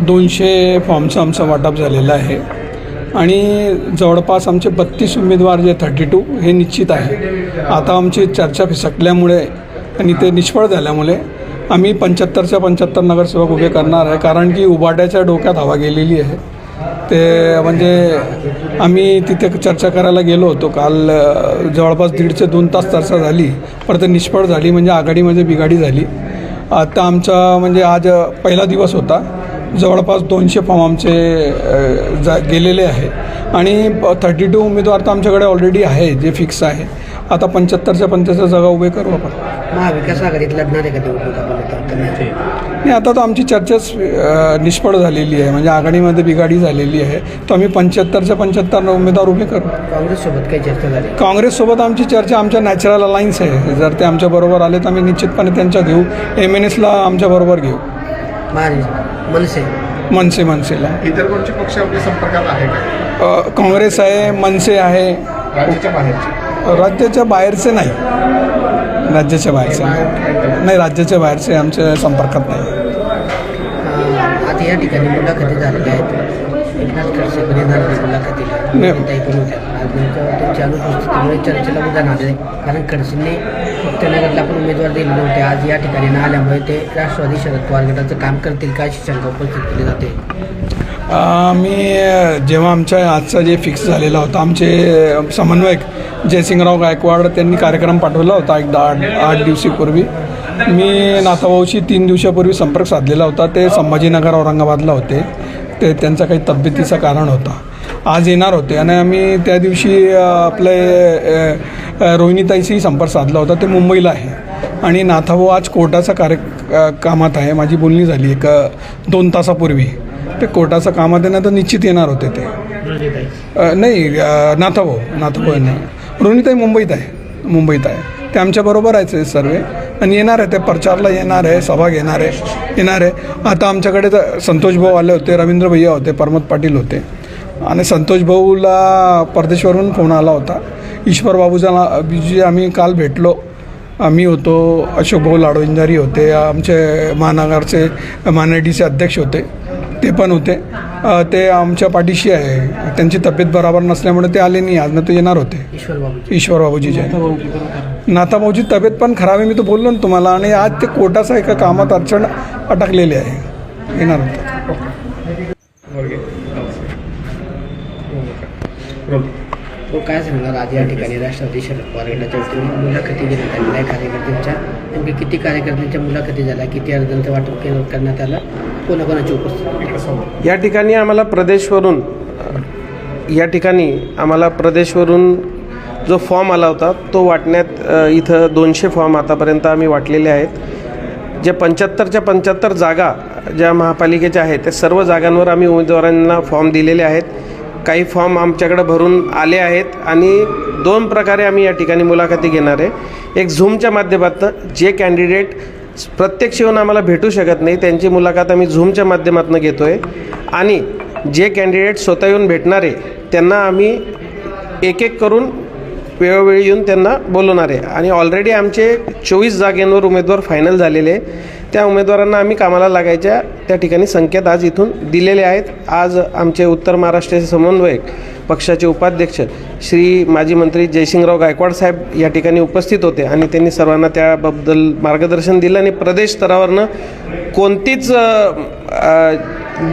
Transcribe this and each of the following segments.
दोनशे फॉर्मचं आमचं वाटप झालेलं आहे. आणि जवळपास आमचे बत्तीस उमेदवार जे थर्टी टू हे निश्चित आहे. आता आमची चर्चा फिसकल्यामुळे आणि ते निष्फळ झाल्यामुळे आम्ही पंच्याहत्तरच्या पंच्याहत्तर नगरसेवक उभे करणार आहे. कारण की उबाट्याच्या डोक्यात हवा गेलेली आहे. ते म्हणजे आम्ही तिथे चर्चा करायला गेलो होतो. काल जवळपास जवळपास दीडचे दोन तास चर्चा झाली. पण ते निष्फळ झाली. म्हणजे आघाडीमध्ये बिघाडी झाली. आता आमचा म्हणजे आज पहिला दिवस होता. जवळपास दोनशे फॉर्म आमचे जा गेलेले आहे आणि थर्टी टू उमेदवार तर आमच्याकडे ऑलरेडी आहे जे फिक्स आहे आता पंच्याहत्तरच्या पंच्याहत्तर जागा उभे करू आपण. महाविकास आघाडीत लढणार आहे नाही आता तर आमची चर्चाच निष्फळ झालेली आहे. म्हणजे आघाडीमध्ये बिघाडी झालेली आहे. तर आम्ही पंच्याहत्तरच्या पंच्याहत्तर उमेदवार उभे करू. काँग्रेससोबत काही चर्चा झाली? काँग्रेससोबत आमची चर्चा आमच्या नॅचरल अलायन्स आहे. जर ते आमच्याबरोबर आले तर आम्ही निश्चितपणे त्यांच्या घेऊ. एम एन एसला आमच्याबरोबर घेऊ. महाराज मनसे. मनसे मनसेला इतर कोणते पक्ष आपल्या संपर्कात आहे का? अ, काँग्रेस आहे मनसे आहे. राज्याच्या बाहेरचे. राज्याच्या बाहेरचे नाही. राज्याच्या बाहेरचे. नाही. नाही राज्याच्या बाहेरचे आमच्या संपर्कात नाही. अं, आज या ठिकाणी मुलाखती झालेल्या आहेत. एकनाथ खडसे होते मुलाखतीला. नाही. आज नेमकं अनुपस्थितीमुळे चर्चेला उदाहरण आले कारण खडसेंनी मुक्तनगरला पण उमेदवार दिले नव्हते. आज या ठिकाणी न आल्यामुळे ते राष्ट्रवादी शरद पवार गटाचं काम करतील का अशी शंका उपस्थित केली जाते. मी जेव्हा आमच्या आजचा जे फिक्स झालेला होता आमचे समन्वयक जयसिंगराव गायकवाड त्यांनी कार्यक्रम पाठवला होता एकदा आठ आठ दिवशीपूर्वी मी नाथाभाऊशी तीन दिवसापूर्वी संपर्क साधलेला होता. ते संभाजीनगर औरंगाबादला होते. ते त्यांचा काही तब्येतीचं कारण होता. आज येणार होते. आणि आम्ही त्या दिवशी आपले रोहिणीताईशी संपर्क साधला होता. ते मुंबईला आहे. आणि नाथाभाऊ आज कोर्टाचा कार्य कामात आहे. माझी बोलणी झाली. एक दोन तासापूर्वी. ते कोर्टाचं कामात आहे ना तर निश्चित येणार होते ते. नाही नाथाभाऊ नाथाभाऊ नाही. रोहिणीताई मुंबईत आहे. मुंबईत आहे. ते आमच्याबरोबर आहे सर्व. आणि येणार आहे ते प्रचारला येणार आहे सभा घेणार आहे येणार आहे. आता आमच्याकडे तर संतोष भाऊ आले होते रवींद्र भैया होते प्रमोद पाटील होते. आणि संतोष भाऊला परदेशवरून फोन आला होता. ईश्वर बाबूजा जी आम्ही काल भेटलो आम्ही होतो अशोक भाऊ लाडवंजारी होते आमचे महानगरचे महानडीचे अध्यक्ष होते ते पण होते. ते आमच्या पाठीशी आहे. त्यांची तब्येत बरोबर नसल्यामुळे ते आले नाही आज ना ते येणार होते. ईश्वर बाबू ईश्वर बाबूजी जय नाथाभाऊची तब्येत पण खराब आहे मी तो बोललो ना तुम्हाला. आणि आज ते कोर्टाचा एका कामात अडचण अटकलेली आहे. येणार होते. तो काय सांगणार? आज या ठिकाणी राष्ट्रवादी शरद पवार गटाच्या वतीने मुलाखती घेण्यात आलेल्या आहे. कार्यकर्त्यांच्या नेमकी किती कार्यकर्त्यांच्या मुलाखती झाल्या? किती अर्जांचं वाटप केलं करण्यात आलं? कोणाकोणाची उपस्थिती? या ठिकाणी आम्हाला प्रदेशवरून या ठिकाणी आम्हाला प्रदेशवरून जो फॉर्म आला होता तो वाटण्यात इथं दोनशे फॉर्म आतापर्यंत आम्ही वाटलेले आहेत. ज्या पंच्याहत्तरच्या पंच्याहत्तर जागा ज्या महापालिकेच्या आहेत त्या सर्व जागांवर आम्ही उमेदवारांना फॉर्म दिलेले आहेत. काही फॉर्म आमच्याकडे भरून आले आहेत आणि दोन प्रकारे आम्ही या ठिकाणी मुलाखती घेणार आहे. एक झूमच्या माध्यमातून जे कॅन्डिडेट प्रत्यक्ष येऊन आम्हाला भेटू शकत नाही त्यांची मुलाखत आम्ही झूमच्या माध्यमातून घेतो आहे आणि जे कॅन्डिडेट स्वतः येऊन भेटणारे त्यांना आम्ही एक एक करून वेळोवेळी येऊन त्यांना बोलवणार आहे. आणि ऑलरेडी आमचे चोवीस जागेंवर उमेदवार फायनल झालेले आहे. त्या उमेदवारांना आम्ही कामाला लागायच्या त्या ठिकाणी संकेत आज इथून दिलेले आहेत. आज आमचे उत्तर महाराष्ट्राचे समन्वयक पक्षाचे उपाध्यक्ष श्री माजी मंत्री जयसिंगराव गायकवाड साहेब या ठिकाणी उपस्थित होते आणि त्यांनी सर्वांना त्याबद्दल मार्गदर्शन दिलं आणि प्रदेश स्तरावरनं कोणतीच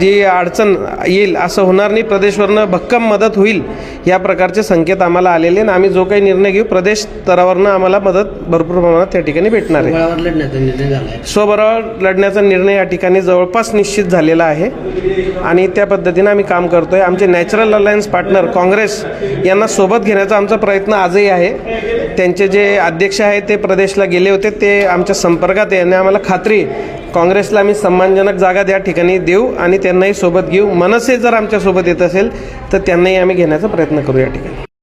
जी अडचण येईल असं होणार नाही. प्रदेशवरनं भक्कम मदत होईल या प्रकारचे संकेत आम्हाला आलेले आणि आम्ही जो काही निर्णय घेऊ प्रदेश स्तरावरनं आम्हाला मदत भरपूर प्रमाणात त्या ठिकाणी भेटणार आहे. आहे. स्वबरोबर लढण्याचा निर्णय या ठिकाणी जवळपास निश्चित झालेला आहे. आणि त्या पद्धतीनं आम्ही काम करतोय. आमचे नॅचरल अलायन्स पार्टनर काँग्रेस यांना सोबत घेण्याचा आमचा प्रयत्न आजही आहे. त्यांचे जे अध्यक्ष आहेत ते प्रदेशला गेले होते. ते आमच्या संपर्कात आहे. आणि आम्हाला खात्री आहे, काँग्रेसला आम्ही सन्मानजनक जागा त्या ठिकाणी देऊ आणि त्यांनाही सोबत घेऊ. मनसे जर आमच्यासोबत येत असेल तर त्यांनाही आम्ही घेण्याचा प्रयत्न करू या ठिकाणी.